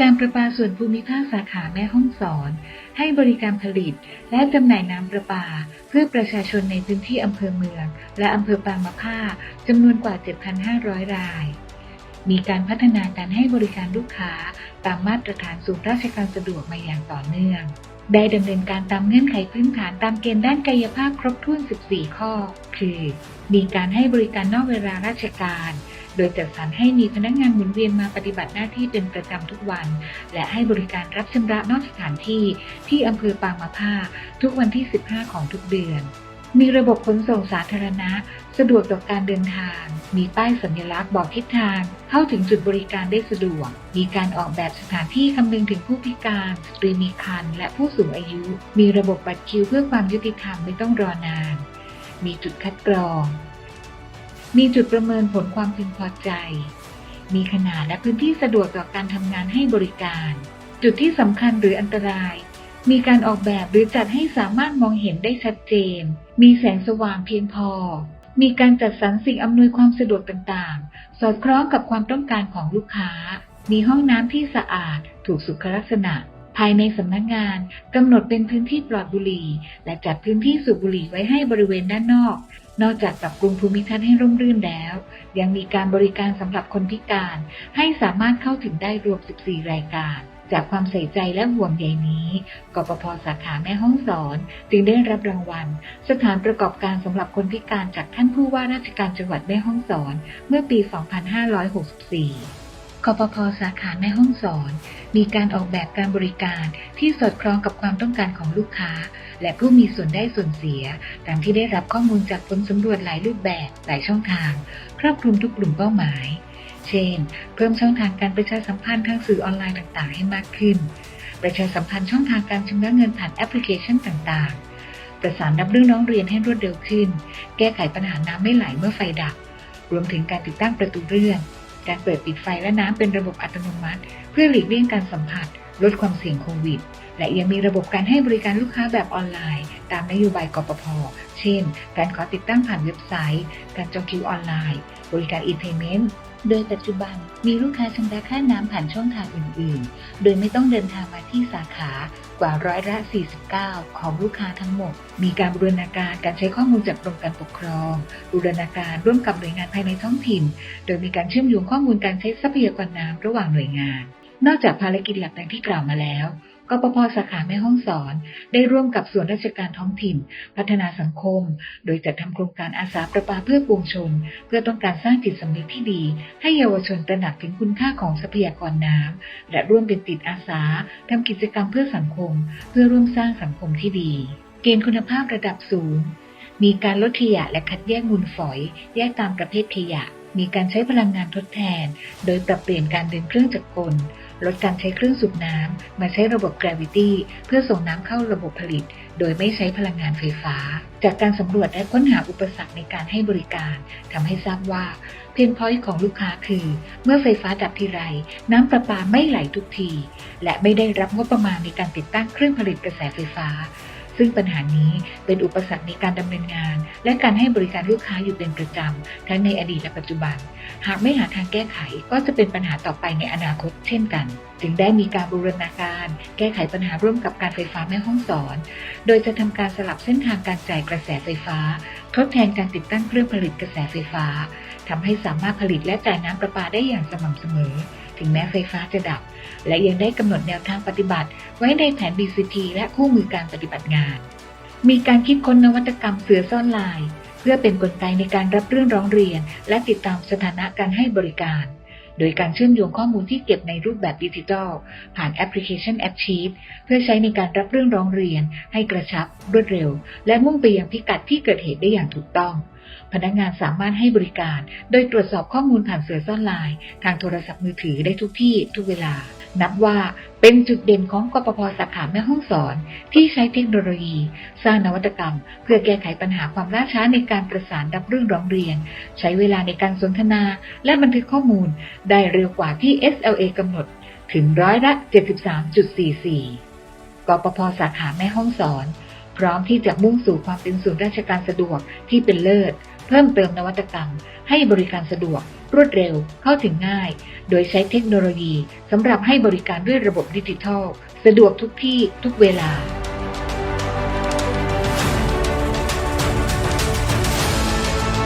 การประปาส่วนภูมิภาคสาขาแม่ฮ่องสอน ให้บริการผลิต และจำหน่ายน้ำประปา เพื่อประชาชนในพื้นที่อำเภอเมือง และอำเภอปางมะผ้าจำนวนกว่า 7,500 ราย มีการพัฒนาการให้บริการลูกค้า ตามมาตรฐานศูนย์ราชการสะดวกมาอย่างต่อเนื่อง ได้ดำเนินการตามเงื่อนไขพื้นฐานตามเกณฑ์ด้านกายภาพครบถ้วน 14 ข้อ คือ มีการให้บริการนอกเวลาราชการ โดยจัดสรรให้มีพนักงานหมุนเวียนมาปฏิบัติหน้าที่เป็นประจำทุกวัน และให้บริการรับชำระนอกสถานที่ที่อำเภอปางมะผ้าทุกวันที่ 15 ของทุกเดือนมีระบบขนส่งสาธารณะ สะดวกต่อการเดินทาง มีป้ายสัญลักษณ์บอกทิศทาง เข้าถึงจุดบริการได้สะดวก มีการออกแบบสถานที่คำนึงถึงผู้พิการสตรีมีครรภ์และผู้สูงอายุ มีระบบบัตรคิวเพื่อความยุติธรรมไม่ต้องรอนาน มีจุดคัดกรอง มีจุดประเมินผลความพึงพอใจ มีขนาดและพื้นที่สะดวกต่อการทำงานให้บริการ จุดที่สำคัญหรืออันตราย มีการออกแบบหรือจัดให้สามารถมองเห็นได้ชัดเจน มีแสงสว่างเพียงพอ มีการจัดสรรสิ่งอำนวยความสะดวกต่างๆ สอดคล้องกับความต้องการของลูกค้า มีห้องน้ำที่สะอาด ถูกสุขลักษณะ ภายในสำนักงานกำหนดเป็นพื้นที่ปลอดบุหรี่ และจัดพื้นที่สูบบุหรี่ไว้ให้บริเวณด้านนอก นอกจากปรับปรุงภูมิทัศน์ให้ร่มรื่นแล้ว ยังมีการบริการสำหรับคนพิการ ให้สามารถเข้าถึงได้รวม 14 รายการ จากความใส่ใจและห่วงใยนี้กปพสาขาแม่ห้องสอน จึงได้รับรางวัล สถานประกอบการสำหรับคนพิการจากท่านผู้ว่าราชการจังหวัดแม่ฮ่องสอน เมื่อปี 2564 กปพสาขาแม่ห้องสอน มีการออกแบบการบริการที่สอดคล้องกับความต้องการของลูกค้า และผู้มีส่วนได้ส่วนเสีย ตามที่ได้รับข้อมูลจากผลสำรวจหลายรูปแบบหลายช่องทาง ครอบคลุมทุกกลุ่มเป้าหมาย เช่น เพิ่มช่องทางการประชาสัมพันธ์ทางสื่อออนไลน์ต่างๆ ให้มากขึ้น ประชาสัมพันธ์ช่องทางการชำระเงินผ่านแอปพลิเคชันต่างๆประสานรับเรื่องร้องเรียนให้รวดเร็วขึ้น แก้ไขปัญหาน้ำไม่ไหลเมื่อไฟดับ รวมถึงการติดตั้งประตูเลื่อน การเปิดปิดไฟและน้ำเป็นระบบอัตโนมัติ เพื่อหลีกเลี่ยงการสัมผัส ลดความเสี่ยงโควิด และยังมีระบบการให้บริการลูกค้าแบบออนไลน์ ตามนโยบายกปพ เช่น การขอติดตั้งผ่านเว็บไซต์ การจองคิวออนไลน์ บริการอีเพย์เมนต์ โดยปัจจุบันมีลูกค้าชำระค่าน้ำผ่านช่องทางอื่น ๆ โดยไม่ต้องเดินทางมาที่สาขากว่าร้อยละ 49 ของลูกค้าทั้งหมด มีการบูรณาการการใช้ข้อมูลจากกรมการปกครอง บูรณาการร่วมกับหน่วยงานภายในท้องถิ่น โดยมีการเชื่อมโยงข้อมูลการใช้ทรัพยากรน้ำระหว่างหน่วยงาน นอกจากภารกิจหลักดังที่กล่าวมาแล้ว กปพสาขาแม่ห้องสอน ได้ร่วมกับส่วนราชการท้องถิ่น พัฒนาสังคม โดยจัดทำโครงการอาสาประปาเพื่อปวงชน เพื่อต้องการสร้างจิตสำนึกที่ดี ให้เยาวชนตระหนักถึงคุณค่าของทรัพยากรน้ำและร่วมเป็นจิตอาสาทำกิจกรรมเพื่อสังคม เพื่อร่วมสร้างสังคมที่ดี เกณฑ์คุณภาพระดับสูง มีการลดขยะและคัดแยกมูลฝอย แยกตามประเภทขยะมีการใช้พลังงานทดแทน โดยปรับเปลี่ยนการเดินเครื่องจักรกล ลดการใช้เครื่องสูบน้ำมาใช้ระบบ gravity เพื่อส่งน้ำเข้าระบบผลิต โดยไม่ใช้พลังงานไฟฟ้า จากการสำรวจและค้นหาอุปสรรคในการให้บริการทำให้ทราบว่าเพนพอยต์ของลูกค้าคือ เมื่อไฟฟ้าดับทีไร น้ำประปาไม่ไหลทุกที และไม่ได้รับงบประมาณในการติดตั้งเครื่องผลิตกระแสไฟฟ้า ซึ่งปัญหานี้เป็นอุปสรรคในการดำเนินงาน และการให้บริการลูกค้าอยู่เป็นประจำทั้งในอดีตและปัจจุบัน หากไม่หาทางแก้ไขก็จะเป็นปัญหาต่อไปในอนาคตเช่นกัน จึงได้มีการบูรณาการ แก้ไขปัญหาร่วมกับการไฟฟ้าแม่ห้องสอน โดยจะทำการสลับเส้นทางการจ่ายกระแสไฟฟ้า ทดแทนการติดตั้งเครื่องผลิตกระแสไฟฟ้าทำให้สามารถผลิตและจ่ายน้ำประปาได้อย่างสม่ำเสมอ ถึงแม้ไฟฟ้าจะดับ และยังได้กำหนดแนวทางปฏิบัติ ไว้ในแผน BCP และคู่มือการปฏิบัติงาน มีการคิดค้นนวัตกรรมเสือซ่อนลาย เพื่อเป็นกลไกในการรับเรื่องร้องเรียน และติดตามสถานะการให้บริการ โดยการเชื่อมโยงข้อมูลที่เก็บในรูปแบบดิจิทัล ผ่านแอปพลิเคชัน App Sheet เพื่อใช้ในการรับเรื่องร้องเรียน ให้กระชับ รวดเร็ว และมุ่งไปยังพิกัดที่เกิดเหตุได้อย่างถูกต้อง พนักงานสามารถให้บริการ โดยตรวจสอบข้อมูลผ่านเสือซ่อนลายทางโทรศัพท์มือถือได้ทุกที่ทุกเวลา นับว่าเป็นจุดเด่นของกปพสาขาแม่ห้องสอน ที่ใช้เทคโนโลยี สร้างนวัตกรรม เพื่อแก้ไขปัญหาความล่าช้าในการประสานรับเรื่องร้องเรียน ใช้เวลาในการสนทนา และบันทึกข้อมูล ได้เร็วกว่าที่ SLA กำหนดถึงร้อยละ 73.44กปพสาขาแม่ห้องสอน พร้อมที่จะมุ่งสู่ความเป็นศูนย์ราชการสะดวกที่เป็นเลิศ เพิ่มเติมนวัตกรรม ให้บริการสะดวก รวดเร็วเข้าถึงง่าย โดยใช้เทคโนโลยีสำหรับให้บริการด้วยระบบดิจิทัล สะดวกทุกที่ทุกเวลา